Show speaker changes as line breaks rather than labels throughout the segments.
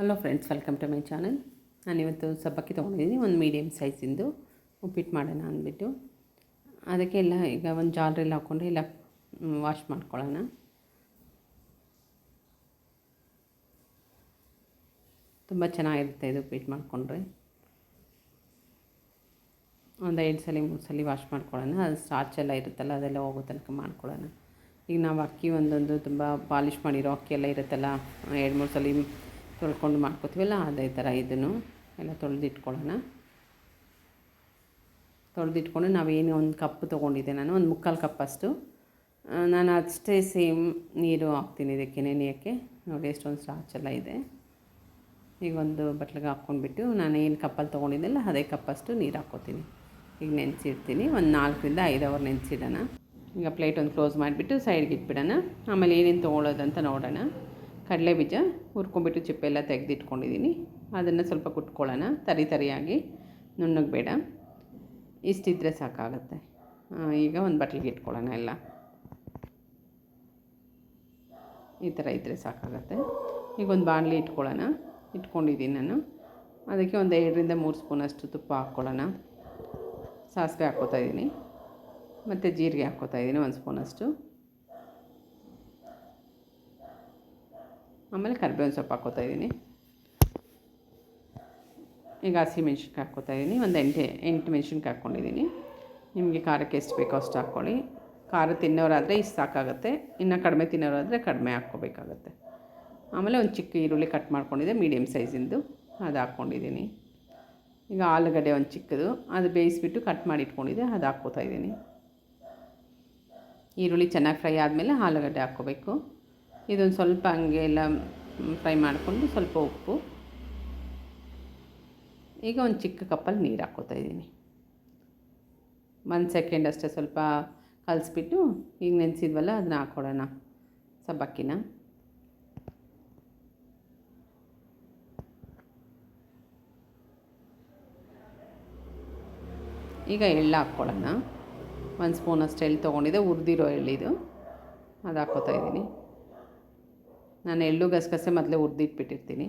Hello friends welcome to my channel ನಾನಿವತ್ತು ಸಬ್ಬಕ್ಕಿ ತೊಗೊಂಡಿದ್ದೀನಿ. ಒಂದು ಮೀಡಿಯಮ್ ಸೈಜಿಂದು ಉಪ್ಪಿಟ್ಟು ಮಾಡೋಣ ಅಂದ್ಬಿಟ್ಟು. ಅದಕ್ಕೆ ಎಲ್ಲ ಈಗ ಒಂದು ಜಾಲ್ರೆಲ್ಲ ಹಾಕ್ಕೊಂಡು ಎಲ್ಲ ವಾಶ್ ಮಾಡ್ಕೊಳ್ಳೋಣ. ತುಂಬ ಚೆನ್ನಾಗಿರುತ್ತೆ ಇದು ಉಪ್ಪಿಟ್ಟು ಮಾಡಿಕೊಂಡ್ರೆ. ಒಂದು ಐದು ಸಲ, ಮೂರು ಸಲ ವಾಶ್ ಮಾಡ್ಕೊಳ್ಳೋಣ. ಅದು ಸ್ಟಾರ್ಚ್ ಎಲ್ಲ ಇರುತ್ತಲ್ಲ, ಅದೆಲ್ಲ ಹೋಗೋ ತನಕ ಮಾಡ್ಕೊಳ್ಳೋಣ. ಈಗ ನಾವು ಅಕ್ಕಿ ಒಂದೊಂದು ತುಂಬ ಪಾಲಿಷ್ ಮಾಡಿರೋ ಅಕ್ಕಿ ಎಲ್ಲ ಇರುತ್ತಲ್ಲ ಎರಡು, ಮೂರು ಸಲ ತೊಳ್ಕೊಂಡು ಮಾಡ್ಕೋತೀವಲ್ಲ ಅದೇ ಥರ ಇದನ್ನು. ಎಲ್ಲ ತೊಳೆದಿಟ್ಕೊಳ್ಳೋಣ. ತೊಳೆದಿಟ್ಕೊಂಡು ನಾವೇನು ಒಂದು ಕಪ್ ತೊಗೊಂಡಿದ್ದೆ ನಾನು, ಒಂದು ಮುಕ್ಕಾಲು ಕಪ್ಪಷ್ಟು ನಾನು ಅಷ್ಟೇ ಸೇಮ್ ನೀರು ಹಾಕ್ತೀನಿ ಇದಕ್ಕೆ, ನೆನೆಯೋಕ್ಕೆ. ನೋಡಿ, ಎಷ್ಟೊಂದು ಸ್ಟಾಚ್ ಎಲ್ಲ ಇದೆ. ಈಗ ಒಂದು ಬಟ್ಲಿಗೆ ಹಾಕ್ಕೊಂಡ್ಬಿಟ್ಟು ನಾನು ಏನು ಕಪ್ಪಲ್ಲಿ ತೊಗೊಂಡಿದ್ದೆಲ್ಲ ಅದೇ ಕಪ್ಪಷ್ಟು ನೀರು ಹಾಕ್ಕೋತೀನಿ. ಈಗ ನೆನೆಸಿಡ್ತೀನಿ, ಒಂದು ನಾಲ್ಕರಿಂದ ಐದು ಅವರ್ ನೆನೆಸಿಡೋಣ. ಈಗ ಪ್ಲೇಟ್ ಒಂದು ಕ್ಲೋಸ್ ಮಾಡಿಬಿಟ್ಟು ಸೈಡ್ಗೆ ಇಟ್ಬಿಡೋಣ. ಆಮೇಲೆ ಏನೇನು ತೊಗೊಳೋದಂತ ನೋಡೋಣ. ಕಡಲೆ ಬೀಜ ಹುರ್ಕೊಂಬಿಟ್ಟು ಚಿಪ್ಪೆಲ್ಲ ತೆಗೆದಿಟ್ಕೊಂಡಿದ್ದೀನಿ. ಅದನ್ನು ಸ್ವಲ್ಪ ಕುಟ್ಕೊಳ್ಳೋಣ. ತರಿ ತರಿಯಾಗಿ ನುಣ್ಣಗೆ ಬೇಡ ಇಷ್ಟಿದ್ರೆ ಸಾಕಾಗುತ್ತೆ. ಈಗ ಒಂದು ಬಟ್ಲಿಗೆ ಇಟ್ಕೊಳ್ಳೋಣ ಎಲ್ಲ. ಈ ಥರ ಇದ್ದರೆ ಸಾಕಾಗುತ್ತೆ. ಈಗ ಒಂದು ಬಾಣಲಿ ಇಟ್ಕೊಳ್ಳೋಣ. ಇಟ್ಕೊಂಡಿದ್ದೀನಿ ನಾನು. ಅದಕ್ಕೆ ಒಂದು ಎರಡರಿಂದ ಮೂರು ಸ್ಪೂನಷ್ಟು ತುಪ್ಪ ಹಾಕ್ಕೊಳ್ಳೋಣ. ಸಾಸಿವೆ ಹಾಕ್ಕೋತಾ ಇದ್ದೀನಿ. ಮತ್ತು ಜೀರಿಗೆ ಹಾಕ್ಕೋತಾ ಇದ್ದೀನಿ ಒಂದು ಸ್ಪೂನಷ್ಟು. ಆಮೇಲೆ ಕರಿಬೇವಿನ ಸೊಪ್ಪು ಹಾಕ್ಕೋತಾ ಇದ್ದೀನಿ. ಈಗ ಹಸಿ ಮೆಣ್ಸಿನ್ಕಾಯಿ ಹಾಕ್ಕೋತಾ ಇದ್ದೀನಿ. ಒಂದು ಎಂಟು ಎಂಟು ಮೆಣ್ಸಿನ್ಕಾಯಿ ಹಾಕ್ಕೊಂಡಿದ್ದೀನಿ. ನಿಮಗೆ ಖಾರಕ್ಕೆ ಎಷ್ಟು ಬೇಕೋ ಅಷ್ಟು ಹಾಕ್ಕೊಳ್ಳಿ. ಖಾರ ತಿನ್ನೋರಾದರೆ ಇಷ್ಟು ಸಾಕಾಗುತ್ತೆ. ಇನ್ನು ಕಡಿಮೆ ತಿನ್ನೋರಾದರೆ ಕಡಿಮೆ ಹಾಕ್ಕೋಬೇಕಾಗತ್ತೆ. ಆಮೇಲೆ ಒಂದು ಚಿಕ್ಕ ಈರುಳ್ಳಿ ಕಟ್ ಮಾಡ್ಕೊಂಡಿದ್ದೆ ಮೀಡಿಯಮ್ ಸೈಜಿಂದು. ಅದು ಹಾಕ್ಕೊಂಡಿದ್ದೀನಿ. ಈಗ ಆಲೂಗಡ್ಡೆ ಒಂದು ಚಿಕ್ಕದು. ಅದು ಬೇಯಿಸಿಬಿಟ್ಟು ಕಟ್ ಮಾಡಿ ಇಟ್ಕೊಂಡಿದ್ದೆ, ಅದು ಹಾಕ್ಕೋತಾ ಇದ್ದೀನಿ. ಈರುಳ್ಳಿ ಚೆನ್ನಾಗಿ ಫ್ರೈ ಆದಮೇಲೆ ಆಲೂಗಡ್ಡೆ ಹಾಕ್ಕೋಬೇಕು. ಇದೊಂದು ಸ್ವಲ್ಪ ಹಂಗೆ ಎಲ್ಲ ಫ್ರೈ ಮಾಡಿಕೊಂಡು ಸ್ವಲ್ಪ ಉಪ್ಪು. ಈಗ ಒಂದು ಚಿಕ್ಕ ಕಪ್ಪಲ್ಲಿ ನೀರು ಹಾಕ್ಕೋತಾ ಇದ್ದೀನಿ. ಒಂದು ಸೆಕೆಂಡ್ ಅಷ್ಟೇ ಸ್ವಲ್ಪ ಕಲಿಸ್ಬಿಟ್ಟು ಈಗ ನೆನೆಸಿದ್ವಲ್ಲ ಅದನ್ನ ಹಾಕ್ಕೊಡೋಣ ಸಬ್ಬಕ್ಕಿನ. ಈಗ ಎಳ್ಳು ಹಾಕ್ಕೊಳ್ಳೋಣ ಒಂದು ಸ್ಪೂನಷ್ಟು ಎಳ್ಳು ತೊಗೊಂಡಿದ್ದೆ ಹುರಿದಿರೋ ಎಳ್ಳಿದು ಅದು ಹಾಕ್ಕೋತಾ ಇದ್ದೀನಿ. ನಾನು ಎಳ್ಳು ಗಸಗಸೆ ಮೊದಲೇ ಹುರಿದಿಟ್ಬಿಟ್ಟಿರ್ತೀನಿ.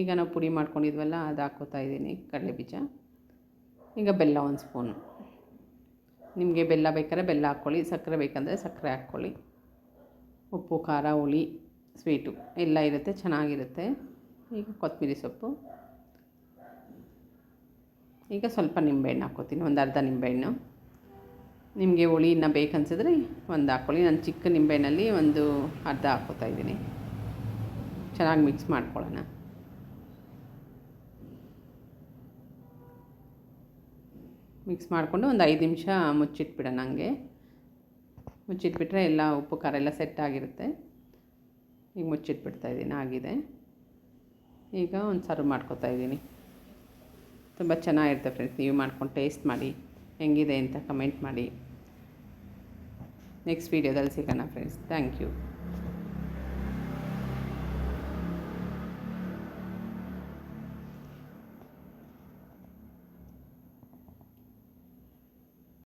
ಈಗ ನಾವು ಪುಡಿ ಮಾಡ್ಕೊಂಡಿದ್ವಲ್ಲ, ಅದು ಹಾಕೋತಾ ಇದ್ದೀನಿ, ಕಡಲೆ ಬೀಜ. ಈಗ ಬೆಲ್ಲ ಒಂದು ಸ್ಪೂನು. ನಿಮಗೆ ಬೆಲ್ಲ ಬೇಕಾದ್ರೆ ಬೆಲ್ಲ ಹಾಕ್ಕೊಳ್ಳಿ, ಸಕ್ಕರೆ ಬೇಕಂದರೆ ಸಕ್ಕರೆ ಹಾಕ್ಕೊಳ್ಳಿ. ಉಪ್ಪು, ಖಾರ, ಹುಳಿ, ಸ್ವೀಟು ಎಲ್ಲ ಇರುತ್ತೆ, ಚೆನ್ನಾಗಿರುತ್ತೆ. ಈಗ ಕೊತ್ತಂಬರಿ ಸೊಪ್ಪು. ಈಗ ಸ್ವಲ್ಪ ನಿಂಬೆಹಣ್ಣು ಹಾಕ್ಕೋತೀನಿ, ಒಂದು ಅರ್ಧ ನಿಂಬೆಹಣ್ಣು. ನಿಮಗೆ ಹುಳಿ ಇನ್ನು ಬೇಕನ್ಸಿದ್ರೆ ಒಂದು ಹಾಕ್ಕೊಳ್ಳಿ. ನಾನು ಚಿಕ್ಕ ನಿಂಬೆಹಣ್ಣಲ್ಲಿ ಒಂದು ಅರ್ಧ ಹಾಕ್ಕೋತಾ ಇದ್ದೀನಿ. ಚೆನ್ನಾಗಿ ಮಿಕ್ಸ್ ಮಾಡ್ಕೊಳ್ಳೋಣ. ಮಿಕ್ಸ್ ಮಾಡಿಕೊಂಡು ಒಂದು ಐದು ನಿಮಿಷ ಮುಚ್ಚಿಟ್ಬಿಡೋಣ ಹಂಗೆ. ಮುಚ್ಚಿಟ್ಬಿಟ್ರೆ ಎಲ್ಲ ಉಪ್ಪು, ಖಾರ ಎಲ್ಲ ಸೆಟ್ ಆಗಿರುತ್ತೆ. ಈಗ ಮುಚ್ಚಿಟ್ಬಿಡ್ತಾ ಇದ್ದೀನಿ, ಆಗಿದೆ. ಈಗ ಒಂದು ಸರ್ವ್ ಮಾಡ್ಕೊತಾ ಇದ್ದೀನಿ. ತುಂಬ ಚೆನ್ನಾಗಿರುತ್ತೆ ಫ್ರೆಂಡ್ಸ್ ನೀವು ಮಾಡ್ಕೊಂಡು ಟೇಸ್ಟ್ ಮಾಡಿ, ಹೆಂಗಿದೆ ಅಂತ ಕಮೆಂಟ್ ಮಾಡಿ. ನೆಕ್ಸ್ಟ್ ವೀಡಿಯೋದಲ್ಲಿ ಸಿಗೋಣ ಫ್ರೆಂಡ್ಸ್ ಥ್ಯಾಂಕ್ ಯು